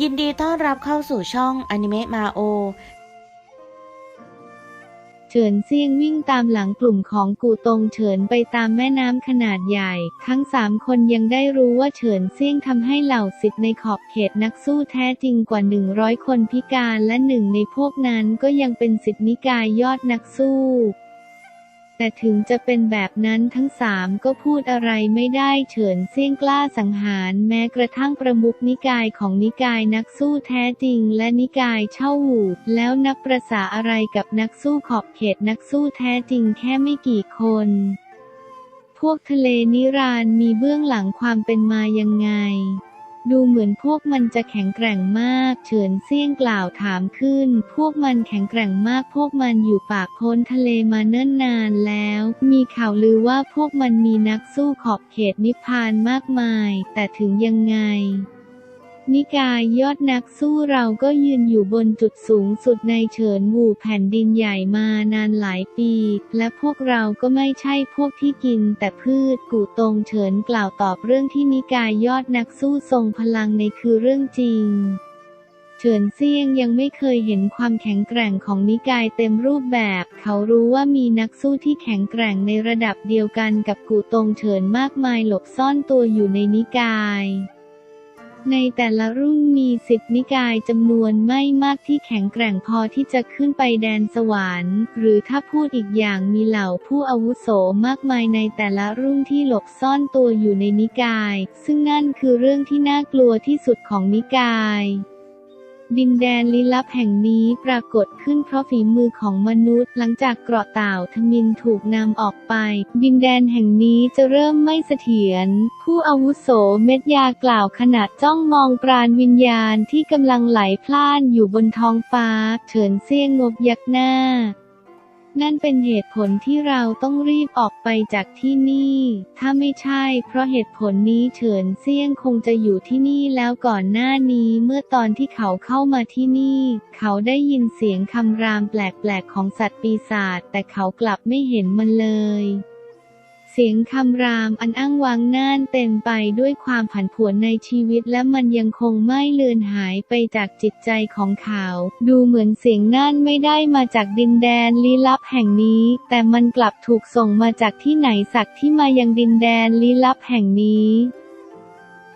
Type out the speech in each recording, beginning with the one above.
ยินดีต้อนรับเข้าสู่ช่องอนิเมะมาโอเฉินเซี่ยงวิ่งตามหลังกลุ่มของกูตงเฉินไปตามแม่น้ำขนาดใหญ่ ทั้งสามคนยังได้รู้ว่าเฉินเซี่ยงทำให้เหล่าสิทธิ์ในขอบเขตนักสู้แท้จริงกว่า 100 คนพิการและหนึ่งในพวกนั้นก็ยังเป็นสิทธินิกายยอดนักสู้ แต่ถึงจะเป็นแบบนั้นทั้งสามก็พูดอะไรไม่ได้เฉินเซี่ยงกล้าสังหารแม้กระทั่งประมุขนิกายของนิกายนักสู้แท้จริงและนิกายเช่าหูแล้วนับประษาอะไรกับนักสู้ขอบเขตนักสู้แท้จริงแค่ไม่กี่คน พวกทะเลนิรานมีเบื้องหลังความเป็นมายังไง ดูเหมือนพวกมันจะแข็งแกร่งมาก เฉินเซี่ยงกล่าวถามขึ้น พวกมันแข็งแกร่งมาก พวกมันอยู่ปากพ้นทะเลมาเนิ่นนานแล้ว มีข่าวลือว่าพวกมันมีนักสู้ขอบเขตนิพพานมากมาย แต่ถึงยังไง นิกายยอดนักสู้เราก็ยืนอยู่บนจุดสูงสุดในเฉินหมู่แผ่นดินใหญ่มานานหลายปี และพวกเราก็ไม่ใช่พวกที่กินแต่พืชกูตงเฉินกล่าวตอบเรื่องที่นิกายยอดนักสู้ทรงพลังในคือเรื่องจริงเฉินเซียงยังไม่เคยเห็นความแข็งแกร่งของนิกายเต็มรูปแบบ เขารู้ว่ามีนักสู้ที่แข็งแกร่งในระดับเดียวกันกับกูตงเฉินมากมายหลบซ่อนตัวอยู่ในนิกาย ในแต่ละรุ่นมีสิทธินิกายจำนวนไม่มากที่แข็งแกร่งพอที่จะขึ้นไปแดนสวรรค์ หรือถ้าพูดอีกอย่างมีเหล่าผู้อาวุโสมากมายในแต่ละรุ่นที่หลบซ่อนตัวอยู่ในนิกาย ซึ่งนั่นคือเรื่องที่น่ากลัวที่สุดของนิกาย ดินแดนลี้ลับแห่งนี้ปรากฏขึ้นเพราะฝีมือของมนุษย์ หลังจากเกราะเต่าทมินถูกนำออกไป ดินแดนแห่งนี้จะเริ่มไม่เสถียร ผู้อาวุโสเม็ดยากล่าวขณะจ้องมองปราณวิญญาณที่กำลังไหลพล่านอยู่บนท้องฟ้า เฉินเซี่ยงงบยักหน้า นั่นเป็นเหตุผลที่เราต้องรีบออกไปจากที่นี่ ถ้าไม่ใช่ เพราะเหตุผลนี้เฉินเซียงคงจะอยู่ที่นี่แล้วก่อนหน้านี้เมื่อตอนที่เขาเข้ามาที่นี่ เขาได้ยินเสียงคำรามแปลกๆของสัตว์ปีศาจแต่เขากลับไม่เห็นมันเลย เสียงคำรามอันอ้างว้างน่านเต็มไปด้วยความผันผวนในชีวิตและมันยังคงไม่เลือนหายไปจากจิตใจของเขา ดูเหมือนเสียงนั่นไม่ได้มาจากดินแดนลี้ลับแห่งนี้ แต่มันกลับถูกส่งมาจากที่ไหนสักที่มายังดินแดนลี้ลับแห่งนี้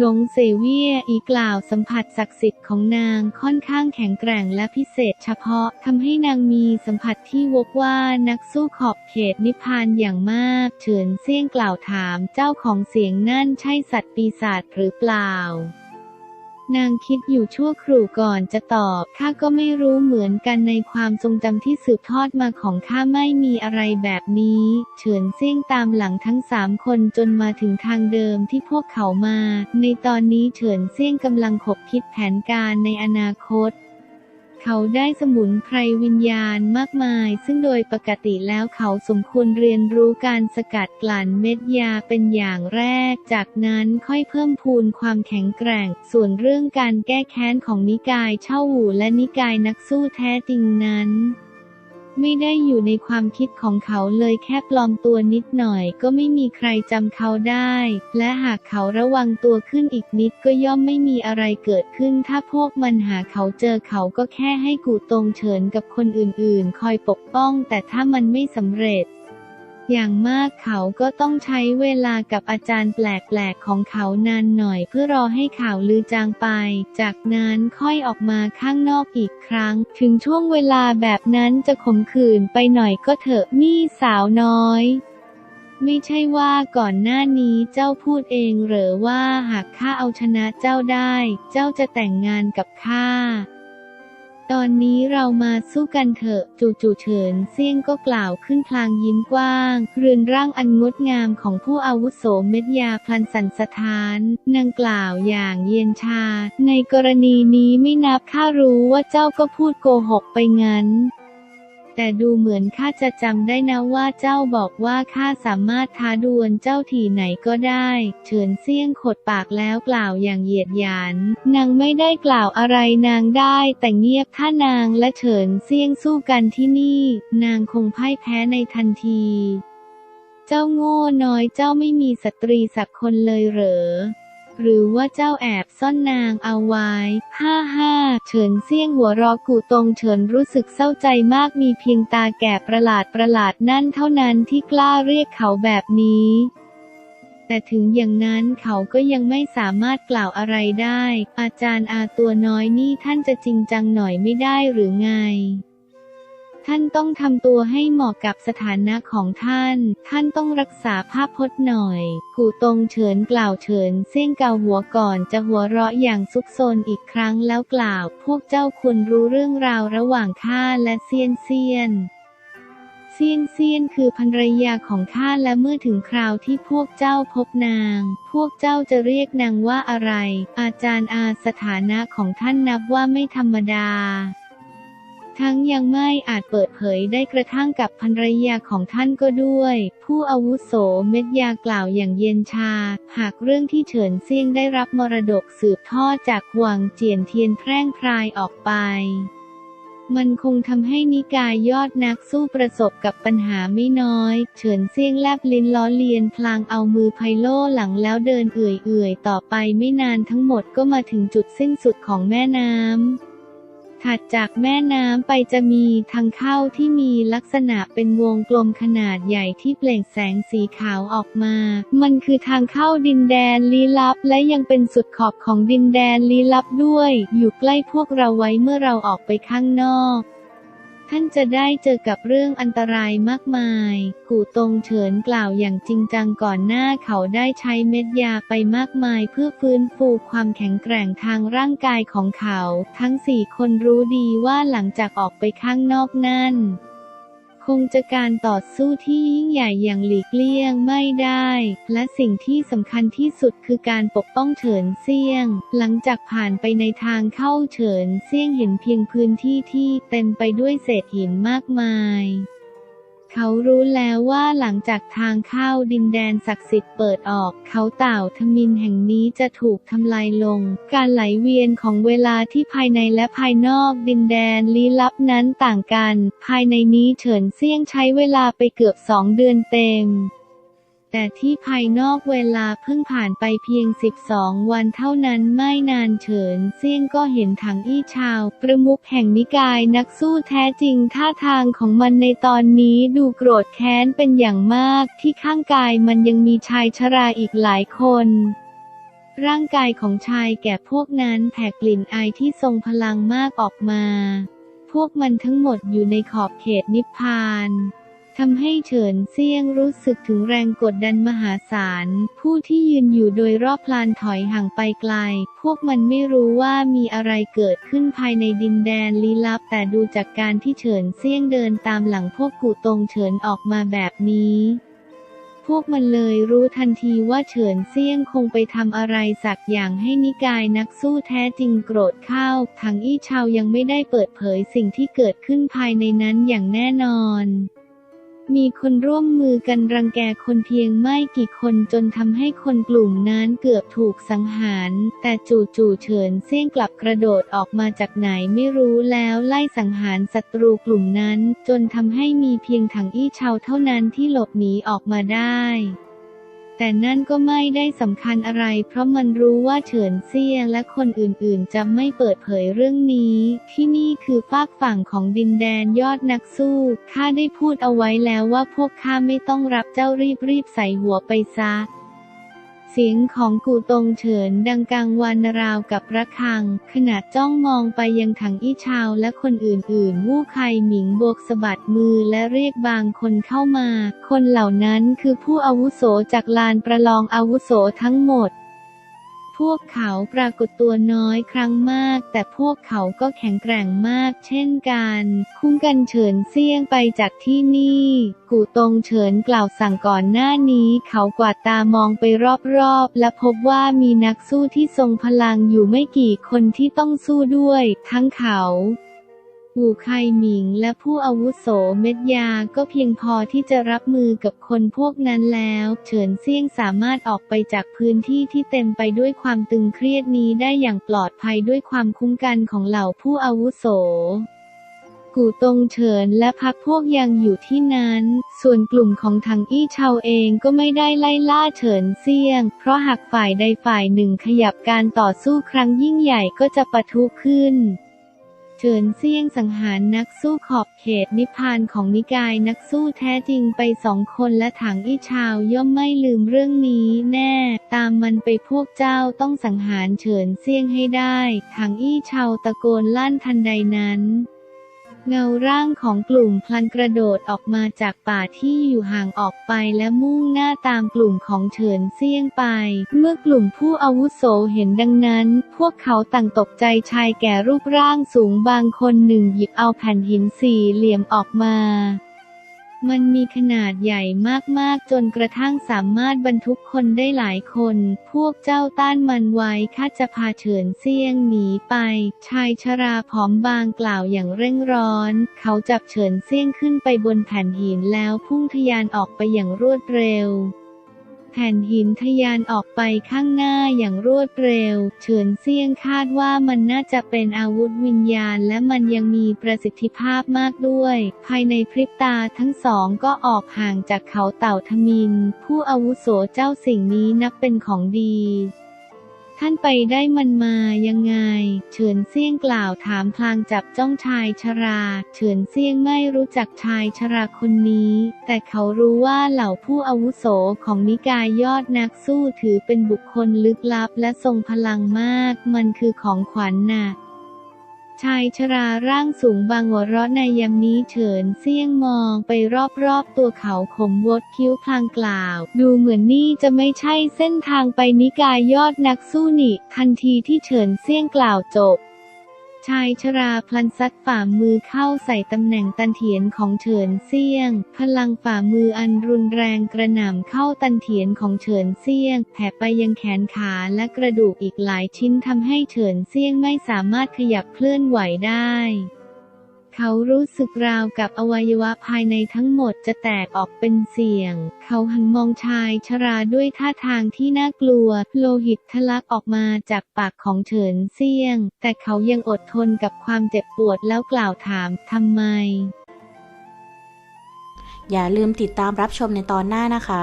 หลงเซเวียอีกล่าวสัมผัสศักดิ์สิทธิ์ของนางค่อนข้างแข็งแกร่งและพิเศษเฉพาะทำให้นางมีสัมผัสที่วกว่านักสู้ขอบเขตนิพพานอย่างมากเฉินเซี่ยงกล่าวถามเจ้าของเสียงนั่นใช่สัตว์ปีศาจหรือเปล่า นางคิดอยู่ชั่วครู่ก่อนจะตอบ ข้าก็ไม่รู้เหมือนกันในความทรงจำที่สืบทอดมาของข้าไม่มีอะไรแบบนี้ เฉินเซี่ยงตามหลังทั้งสามคนจนมาถึงทางเดิมที่พวกเขามา ในตอนนี้เฉินเซี่ยงกำลังขบคิดแผนการในอนาคต เขาได้สมุนไพรวิญญาณมากมาย ซึ่งโดยปกติแล้วเขาสมควรเรียนรู้การสกัดกลั่นเม็ดยาเป็นอย่างแรก จากนั้นค่อยเพิ่มพูนความแข็งแกร่ง ส่วนเรื่องการแก้แค้นของนิกายเช่าหูและนิกายนักสู้แท้จริงนั้น ไม่ได้อยู่ในความคิดของเขาเลยแค่ปลอมตัวนิดหน่อย ก็ไม่มีใครจำเขาได้ และหากเขาระวังตัวขึ้นอีกนิดก็ย่อมไม่มีอะไรเกิดขึ้น ถ้าพวกมันหาเขาเจอเขาก็แค่ให้กูตรงเฉินกับคนอื่นๆ คอยปกป้อง แต่ถ้ามันไม่สำเร็จ อย่างมากเขาก็ต้องใช้เวลากับอาจารย์แปลกๆของเขานานหน่อยเพื่อรอให้ข่าวลือจางไป จากนั้นค่อยออกมาข้างนอกอีกครั้ง ถึงช่วงเวลาแบบนั้นจะขมขื่นไปหน่อยก็เถอะนี่สาวน้อยไม่ใช่ว่าก่อนหน้านี้เจ้าพูดเองเหรอว่าหากข้าเอาชนะเจ้าได้ เจ้าจะแต่งงานกับข้า อนนี้เรามาสู้กันเถอะ จู่ๆเฉินเซี่ยงก็กล่าวขึ้นพลางยิ้มกว้าง เรือนร่างอันงดงามของผู้อาวุโสเม็ดยาพลันสันสถานนางกล่าวอย่างเย็นชา ในกรณีนี้ไม่นับข้ารู้ว่าเจ้าก็พูดโกหกไปงั้น แต่ดูเหมือนข้าจะจำได้นะว่าเจ้าบอกว่าข้าสามารถท้าดวลเจ้าที่ไหนก็ได้ เฉินเซี่ยงขดปากแล้วกล่าวอย่างเหยียดหยันนางไม่ได้กล่าวอะไรนางได้ แต่เงียบถ้านางและเฉินเซี่ยงสู้กันที่นี่ นางคงพ่ายแพ้ในทันทีเจ้าโง่น้อยเจ้าไม่มีสตรีสักคนเลยเหรอ หรือว่าเจ้าแอบซ่อนนางเอาไว้ฮ่าฮ่าเฉินเซี่ยงหัวรอกูตรงเฉินรู้สึกเศร้าใจมากมีเพียงตาแก่ประหลาดประหลาดนั่นเท่านั้นที่กล้าเรียกเขาแบบนี้ แต่ถึงอย่างนั้นเขาก็ยังไม่สามารถกล่าวอะไรได้ อาจารย์อาตัวน้อยนี่ท่านจะจริงจังหน่อยไม่ได้หรือไง ท่านต้องทำตัวให้เหมาะกับสถานะของท่าน ท่านต้องรักษาภาพพจน์หน่อย กูตงเฉินกล่าวเฉินเส้ยงเกาหัวก่อนจะหัวเราะอย่างซุกซนอีกครั้งแล้วกล่าว พวกเจ้าควรรู้เรื่องราวระหว่างข้าและเซียนเซียนเซียนเซียนคือภรรยาของข้าและเมื่อถึงคราวที่พวกเจ้าพบนาง พวกเจ้าจะเรียกนางว่าอะไร อาจารย์อาสถานะของท่านนับว่าไม่ธรรมดา ทั้งยังไม่อาจเปิดเผยได้กระทั่งกับภรรยาของท่านก็ด้วย ผู้อาวุโสเม็ดยากล่าวอย่างเย็นชา หากเรื่องที่เฉินเซียงได้รับมรดกสืบทอดจากหวังเจียนเทียนแพร่งพรายออกไปมันคงทำให้นิกายยอดนักสู้ประสบกับปัญหาไม่น้อย เฉินเซียงแลบลิ้นล้อเลียนพลางเอามือไพโลหลังแล้วเดินเอื่อยๆ ต่อไปไม่นานทั้งหมดก็มาถึงจุดสิ้นสุดของแม่น้ำ ถัดจากแม่น้ำไปจะมีทางเข้าที่มีลักษณะเป็นวงกลมขนาดใหญ่ที่เปล่งแสงสีขาวออกมา มันคือทางเข้าดินแดนลี้ลับและยังเป็นสุดขอบของดินแดนลี้ลับด้วย อยู่ใกล้พวกเราไว้เมื่อเราออกไปข้างนอก ท่านจะได้เจอกับเรื่องอันตรายมากมาย กูตงเฉินกล่าวอย่างจริงจังก่อนหน้าเขาได้ใช้เม็ดยาไปมากมายเพื่อฟื้นฟูความแข็งแกร่งทางร่างกายของเขา ทั้งสี่คนรู้ดีว่าหลังจากออกไปข้างนอกนั่น คงจะการต่อสู้ที่ยิ่งใหญ่อย่างหลีกเลี่ยงไม่ได้ และสิ่งที่สำคัญที่สุดคือการปกป้องเฉินเซี่ยง หลังจากผ่านไปในทางเข้าเฉินเซี่ยงเห็นเพียงพื้นที่ที่เต็มไปด้วยเศษหินมากมาย เขารู้แล้วว่าหลังจากทางเข้าดินแดนศักดิ์สิทธิ์เปิดออก เขาเต่าทมินแห่งนี้จะถูกทำลายลง การไหลเวียนของเวลาที่ภายในและภายนอกดินแดนลี้ลับนั้นต่างกัน ภายในนี้เฉินเซี่ยงใช้เวลาไปเกือบสองเดือนเต็ม แต่ที่ภายนอกเวลาเพิ่งผ่านไปเพียง 12 วันเท่านั้นไม่นานเฉินเซี่ยงก็เห็นถังอี้ชาว ประมุขแห่งนิกายนักสู้แท้จริงท่าทางของมันในตอนนี้ดูโกรธแค้นเป็นอย่างมาก ที่ข้างกายมันยังมีชายชราอีกหลายคนร่างกายของชายแก่พวกนั้นแผ่กลิ่นอายที่ทรงพลังมากออกมา พวกมันทั้งหมดอยู่ในขอบเขตนิพพาน ทำให้เฉินเซียงรู้สึกถึงแรงกดดันมหาศาล ผู้ที่ยืนอยู่โดยรอบพลานถอยห่างไปไกล พวกมันไม่รู้ว่ามีอะไรเกิดขึ้นภายในดินแดนลี้ลับ แต่ดูจากการที่เฉินเซียงเดินตามหลังพวกกูตรงเฉินออกมาแบบนี้พวกมันเลยรู้ทันทีว่าเฉินเซี่ยงคงไปทำอะไรสักอย่างให้นิกายนักสู้แท้จริงโกรธเข้าถังอี้ชาวยังไม่ได้เปิดเผยสิ่งที่เกิดขึ้นภายในนั้นอย่างแน่นอน มีคนร่วมมือกันรังแกคนเพียงไม่กี่คนจนทำให้คนกลุ่มนั้นเกือบถูกสังหาร แต่จู่ๆเฉินเซี่ยงกลับกระโดดออกมาจากไหนไม่รู้แล้วไล่สังหารศัตรูกลุ่มนั้น จนทำให้มีเพียงถังอี้ชาวเท่านั้นที่หลบหนีออกมาได้ แต่นั่นก็ไม่ได้สำคัญอะไร เพราะมันรู้ว่าเฉินเซี่ยและคนอื่นๆ จะไม่เปิดเผยเรื่องนี้ ที่นี่คือฝากฝั่งของดินแดนยอดนักสู้ ข้าได้พูดเอาไว้แล้วว่าพวกข้าไม่ต้องรับเจ้ารีบๆใส่หัวไปซะ เสียงของกูตงเฉินดังกังวานราวกับระฆัง ขณะจ้องมองไปยังถังอี้ชาวและคนอื่นๆ วู่ไคหมิงบวกสะบัดมือและเรียกบางคนเข้ามา คนเหล่านั้นคือผู้อาวุโสจากลานประลองอาวุโสทั้งหมด พวกเขาปรากฏตัวน้อยครั้งมาก แต่พวกเขาก็แข็งแกร่งมากเช่นกัน คุ้มกันเฉินเซี่ยงไปจากที่นี่ กูตงเฉินกล่าวสั่งก่อนหน้านี้เขากวาดตามองไปรอบๆ และพบว่ามีนักสู้ที่ทรงพลังอยู่ไม่กี่คนที่ต้องสู้ด้วย ทั้งเขา หูไคหมิงและผู้อาวุโสเม็ดยาก็เพียงพอที่จะรับมือกับคนพวกนั้นแล้ว เฉินเซี่ยงสามารถออกไปจากพื้นที่ที่เต็มไปด้วยความตึงเครียดนี้ได้อย่างปลอดภัยด้วยความคุ้มกันของเหล่าผู้อาวุโสกูตงเฉินและพักพวกยังอยู่ที่นั้น ส่วนกลุ่มของถังอี้ชาวเองก็ไม่ได้ไล่ล่าเฉินเซียง เพราะหากฝ่ายใดฝ่ายหนึ่งขยับการต่อสู้ครั้งยิ่งใหญ่ก็จะปะทุขึ้น เฉินเซี่ยงสังหารนักสู้ขอบเขตนิพพานของนิกายนักสู้แท้จริงไปสองคนและถังอี้ชาวย่อมไม่ลืมเรื่องนี้แน่ ตามมันไปพวกเจ้าต้องสังหารเฉินเซี่ยงให้ได้ ถังอี้ชาวตะโกนลั่นทันใดนั้น เงาร่างของกลุ่มพลันกระโดดออกมาจากป่าที่อยู่ห่างออกไปและมุ่งหน้าตามกลุ่มของเฉินเซี่ยงไป เมื่อกลุ่มผู้อาวุโสเห็นดังนั้น พวกเขาต่างตกใจชายแก่รูปร่างสูงบางคนหนึ่งหยิบเอาแผ่นหินสี่เหลี่ยมออกมา มันมีขนาดใหญ่มากๆ จนกระทั่งสามารถบรรทุกคนได้หลายคน พวกเจ้าต้านมันไว้ข้าจะพาเฉินเซียงหนีไป ชายชราผอมบางกล่าวอย่างเร่งร้อน เขาจับเฉินเซียงขึ้นไปบนแผ่นหินแล้วพุ่งทะยานออกไปอย่างรวดเร็ว แผ่นหินทะยานออกไปข้างหน้าอย่างรวดเร็ว เฉินเซียงคาดว่ามันน่าจะเป็นอาวุธวิญญาณ และมันยังมีประสิทธิภาพมากด้วย ภายในพริบตาทั้งสองก็ออกห่างจากเขาเต่าทมิน ผู้อาวุโสเจ้าสิ่งนี้นับเป็นของดี ท่านไปได้มันมายังไง เฉินเซี่ยงกล่าวถามพลางจับจ้องชายชรา เฉินเซี่ยงไม่รู้จักชายชราคนนี้ แต่เขารู้ว่าเหล่าผู้อาวุโสของนิกายยอดนักสู้ถือเป็นบุคคลลึกลับและทรงพลังมาก มันคือของขวัญน่ะ ชายชราร่างสูงบางหัวเราะในยามนี้เฉินเซี่ยงมองไปรอบๆตัวเขาขมวดคิ้วพลางกล่าว ดูเหมือนนี่จะไม่ใช่เส้นทางไปนิกายยอดนักสู้นี่ทันทีที่เฉินเซี่ยงกล่าวจบ ชายชราพลันซัดฝ่ามือเข้าใส่ตำแหน่งตันเถียนของเฉินเซี่ยง พลังฝ่ามืออันรุนแรงกระหน่ำเข้าตันเถียนของเฉินเซี่ยง แผ่ไปยังแขนขาและกระดูกอีกหลายชิ้นทำให้เฉินเซี่ยงไม่สามารถขยับเคลื่อนไหวได้ เขารู้สึกราวกับอวัยวะภายในทั้งหมดจะแตกออกเป็นเสียง เขาหันมองชายชราด้วยท่าทางที่น่ากลัว โลหิตทะลักออกมาจากปากของเฉินเซี่ยง แต่เขายังอดทนกับความเจ็บปวดแล้วกล่าวถามทำไม อย่าลืมติดตามรับชมในตอนหน้านะคะ